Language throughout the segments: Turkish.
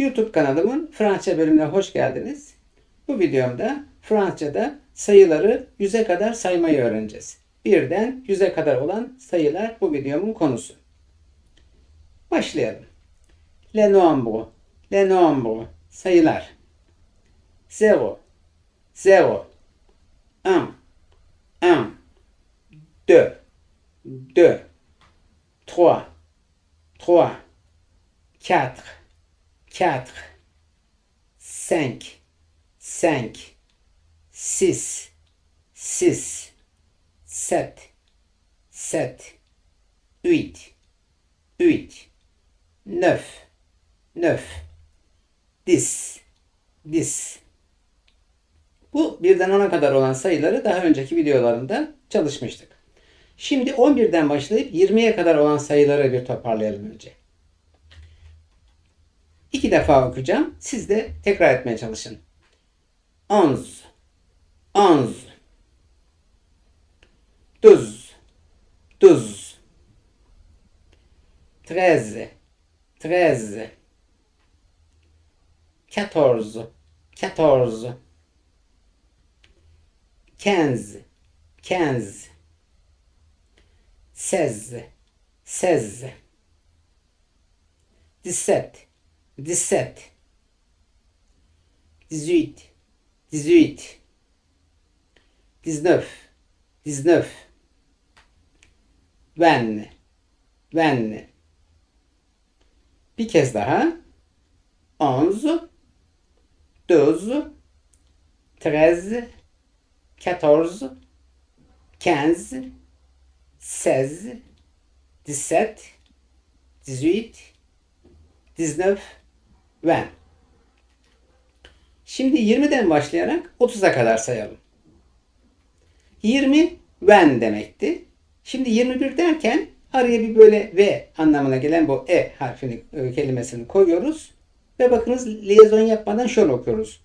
YouTube kanalımın Fransızca bölümüne hoş geldiniz. Bu videomda Fransızca'da sayıları yüze kadar saymayı öğreneceğiz. Birden yüze kadar olan sayılar bu videomun konusu. Başlayalım. Le nombre, le nombre, sayılar. Zero, zero, un, un, deux, deux, trois, trois, quatre, quatre, cinq, cinq, six, six, sept, sept, huit, huit, neuf, neuf, dix, dix. Bu birden 10'a kadar olan sayıları daha önceki videolarında çalışmıştık. Şimdi 11'den başlayıp 20'ye kadar olan sayıları bir toparlayalım önce. İki defa okuyacağım. Siz de tekrar etmeye çalışın. Onze, onze, douze, douze, treize, treize, quatorze, quatorze, quinze, quinze, seize, seize, dix-sept, dix-sept, dix-huit, dix-huit, dix-neuf, dix-neuf, vingt, vingt. Bir kez daha. Onze, douze, treize, quatorze, quinze, seize, dix-sept, dix-huit, vingt. Şimdi 20'den başlayarak 30'a kadar sayalım. 20 when demekti. Şimdi 21 derken araya bir böyle v anlamına gelen bu e harfini e, kelimesini koyuyoruz. Ve bakınız liaison yapmadan şöyle okuyoruz.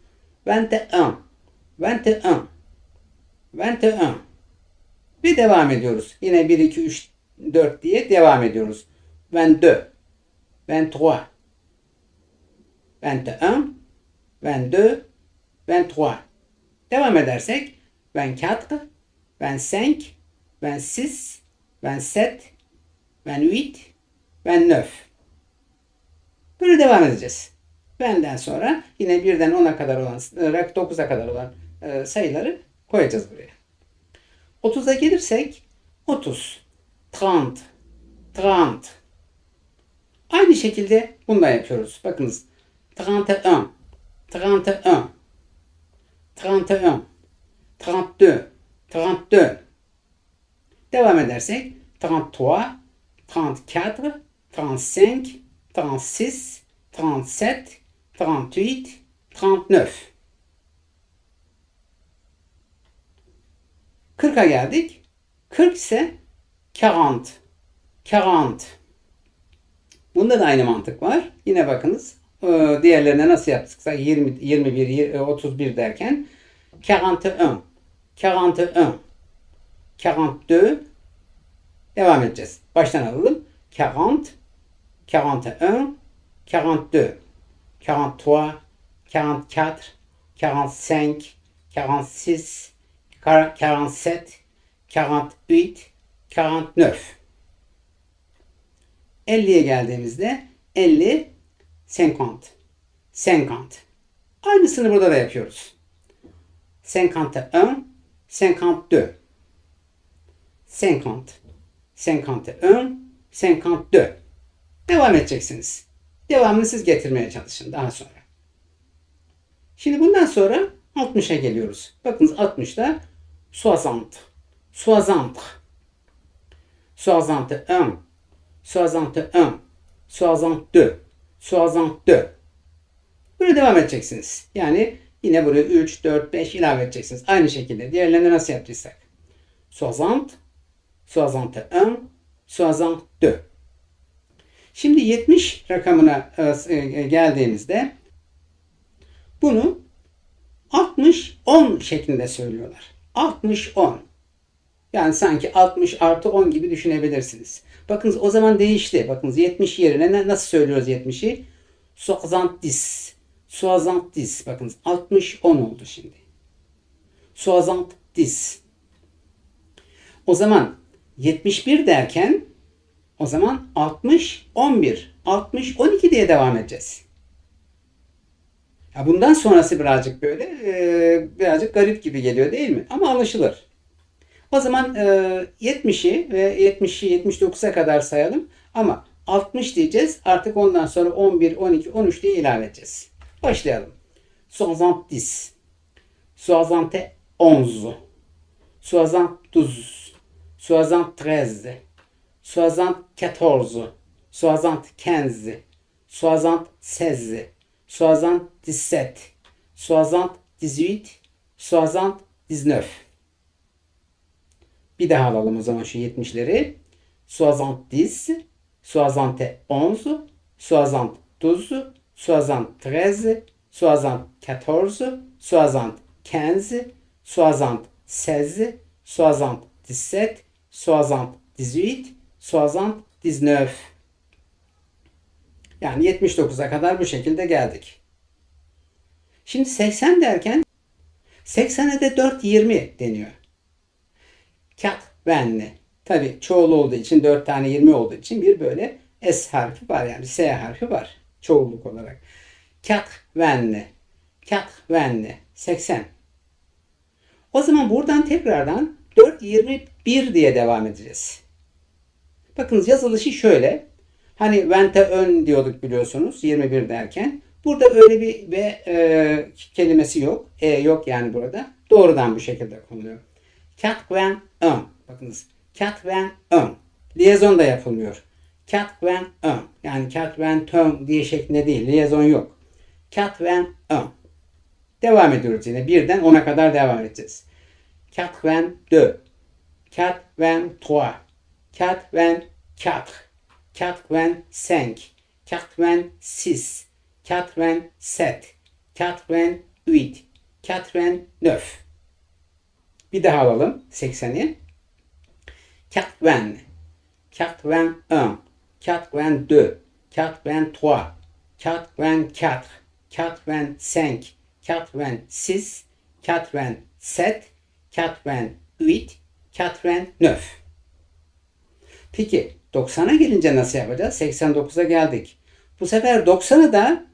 21 21 21 ve devam ediyoruz. Yine 1 2 3 4 diye devam ediyoruz. 22 23 21 22 23 Devam edersek 24 25 26 27 28 29 Böyle devam edeceğiz. Benden sonra yine birden 10'a kadar olan, 9'a kadar olan e, sayıları koyacağız buraya. 30'a gelirsek 30, 30, 30. Aynı şekilde bunu da yapıyoruz. Bakınız 31, 31, 31, 32, 32. Devam edersek 33, 34, 35, 36, 37, 38, 39. 40'a geldik. 40 ise 40. 40. Bunda da aynı mantık var. Yine bakınız diğerlerine nasıl yaptıksa 20, 21, y- 31 derken 41, 41, 42 devam edeceğiz. Baştan alalım. 40, 41, 42, 43, 44, 45, 46, 47, 48, 49. 50'ye geldiğimizde 50, 50, 50. Aynısını burada da yapıyoruz. 51, 52. 50, 51, 52. Devam edeceksiniz. Devamını siz getirmeye çalışın daha sonra. Şimdi bundan sonra 60'a geliyoruz. Bakınız 60'da 60, 60, 61, 61, 62, 62. Böyle devam edeceksiniz. Yani yine buraya 3, 4, 5 ilave edeceksiniz. Aynı şekilde diğerlerine nasıl yaptıysak. 60, 61, 62. Şimdi 70 rakamına e, geldiğimizde bunu 60-10 şeklinde söylüyorlar. 60-10. Yani sanki 60 artı 10 gibi düşünebilirsiniz. Bakınız o zaman değişti. Bakınız 70 yerine ne- nasıl söylüyoruz 70'i? soixante-dix. Soixante-dix. Bakınız 60 10 oldu şimdi. Soixante-dix. O zaman 71 derken o zaman 60 11. 60 12 diye devam edeceğiz. Ya bundan sonrası birazcık böyle birazcık garip gibi geliyor değil mi? Ama anlaşılır. O zaman e, 70'i ve 70'i 79'a kadar sayalım. Ama 60 diyeceğiz. Artık ondan sonra 11, 12, 13 diye ilave edeceğiz. Başlayalım. 70, 71, 72, 73, 74, 75, 76, 77, 78, 79. Bir daha alalım o zaman şu 70'leri. 70, 71, 72, 73, 74, 75, 76, 77, 78, 79. Yani 79'a kadar bu şekilde geldik. Şimdi 80 derken 80'e de 4 20 deniyor. Kat benli. Tabi çoğul olduğu için 4 tane 20 olduğu için bir böyle S harfi var yani S harfi var çoğulluk olarak. Kat benli. Kat benli. 80. O zaman buradan tekrardan 4 21 diye devam edeceğiz. Bakınız yazılışı şöyle. Hani vente ön diyorduk biliyorsunuz 21 derken. Burada öyle bir ve e, kelimesi yok. E yok yani burada. Doğrudan bu şekilde konuluyor. Quatre un. Bakınız. Quatre un. Liyezon da yapılmıyor. Quatre un. Yani quatre un diye şeklinde değil. Liyezon yok. Quatre un. Devam ediyoruz yine. Birden ona kadar devam edeceğiz. Quatre deux. Quatre trois. Quatre quatre. Quatre cinq. Quatre six. Quatre sept. Quatre huit. Quatre neuf. Bir daha alalım. 80'i. 80, 81, 82, 83, 84, 85, 86, 87, 88, 89. Peki 90'a gelince nasıl yapacağız? 89'a geldik. Bu sefer 90'ı da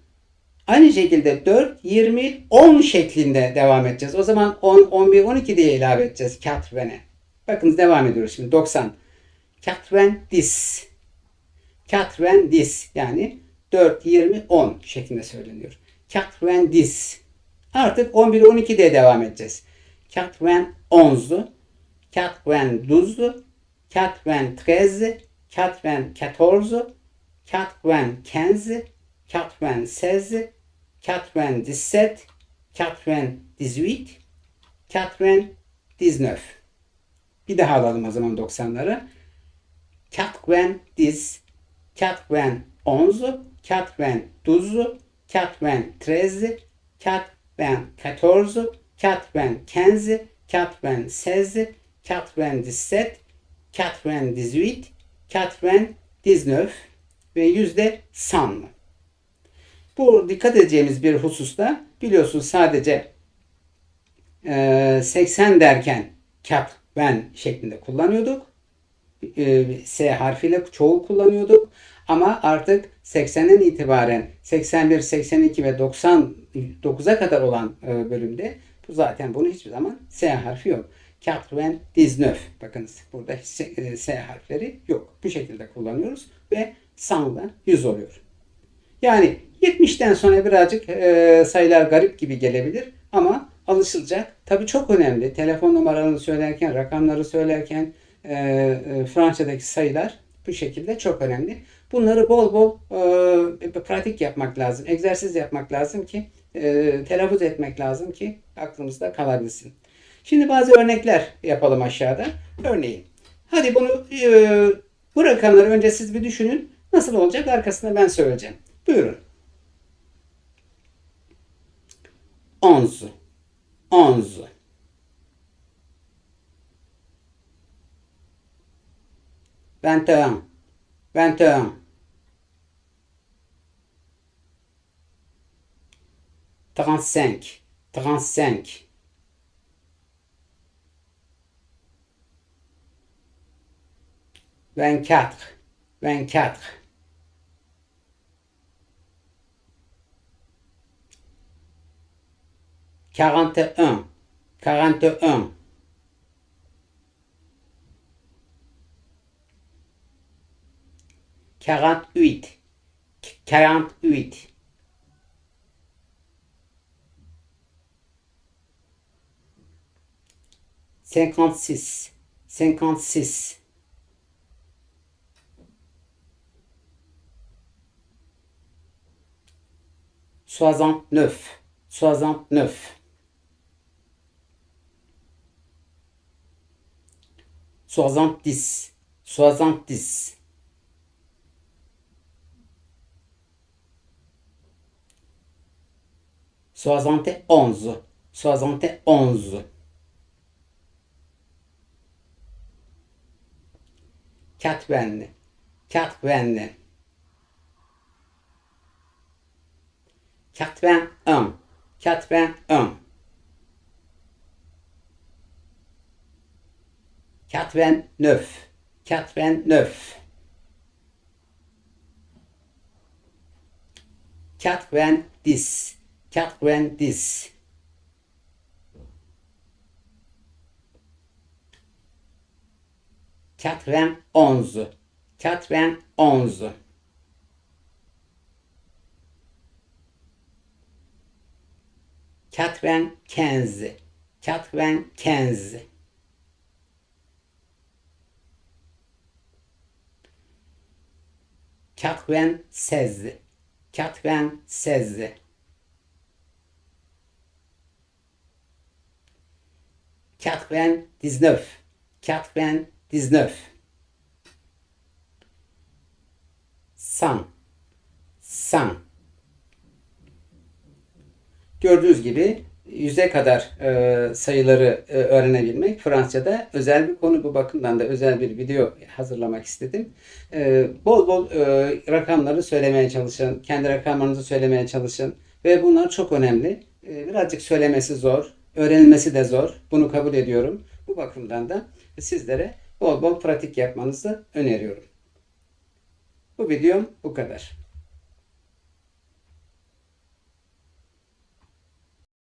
Aynı şekilde 4, 20, 10 şeklinde devam edeceğiz. O zaman 10, 11, 12 diye ilave edeceğiz Katven'e. Bakın devam ediyoruz şimdi 90. Katven dis. Katven dis yani 4, 20, 10 şeklinde söyleniyor. Katven dis. Artık 11, 12 diye devam edeceğiz. Katven 11, Katven 12, Katven 13, Katven 14, Katven 15, 96, 97, 98, 99. Bir daha alalım o zaman 90'ları. 90, 91, 92, 92, 93, 94, 95, 96, 97, 98, 99 ve yüzde sanlı. Bu dikkat edeceğimiz bir hususta biliyorsunuz sadece e, 80 derken kap ben şeklinde kullanıyorduk. E, S harfiyle çoğul kullanıyorduk. Ama artık 80'den itibaren 81, 82 ve 99'a kadar olan e, bölümde bu zaten bunu hiçbir zaman S harfi yok. 99. Bakınız burada e, S harfleri yok. Bu şekilde kullanıyoruz ve sanla 100 oluyor. Yani 70'ten sonra birazcık e, sayılar garip gibi gelebilir ama alışılacak. Tabii çok önemli. Telefon numaralarını söylerken, rakamları söylerken e, e, Fransa'daki sayılar bu şekilde çok önemli. Bunları bol bol e, pratik yapmak lazım. Egzersiz yapmak lazım ki e, telaffuz etmek lazım ki aklımızda kalabilsin. Şimdi bazı örnekler yapalım aşağıda. Örneğin. Hadi bunu e, bu rakamları önce siz bir düşünün. Nasıl olacak arkasında ben söyleyeceğim. Buyurun. Onze, onze. Vingt et un, vingt et un. trente-cinq, trente-cinq. Vingt-quatre, vingt-quatre. 41, 41. Quarante-huit, quarante-huit. Cinquante-six, cinquante-six. Soixante-neuf, soixante-neuf. Soixante-dix, soixante-dix. Soixante et onze, soixante et onze. Quatre-vingt, quatre-vingt. Quatre-vingt-un, quatre-vingt-un. 89. 89. 90. 90. 91. 91. 95. 95. Katven sezdi. Katven sezdi. Katven dizneuf. Katven dizneuf. San. San. Gördüğünüz gibi yüze kadar e, sayıları e, öğrenebilmek Fransızca'da özel bir konu. Bu bakımdan da özel bir video hazırlamak istedim. E, bol bol e, rakamları söylemeye çalışın, kendi rakamlarınızı söylemeye çalışın ve bunlar çok önemli. E, birazcık söylemesi zor, öğrenilmesi de zor. Bunu kabul ediyorum. Bu bakımdan da sizlere bol bol pratik yapmanızı öneriyorum. Bu videom bu kadar.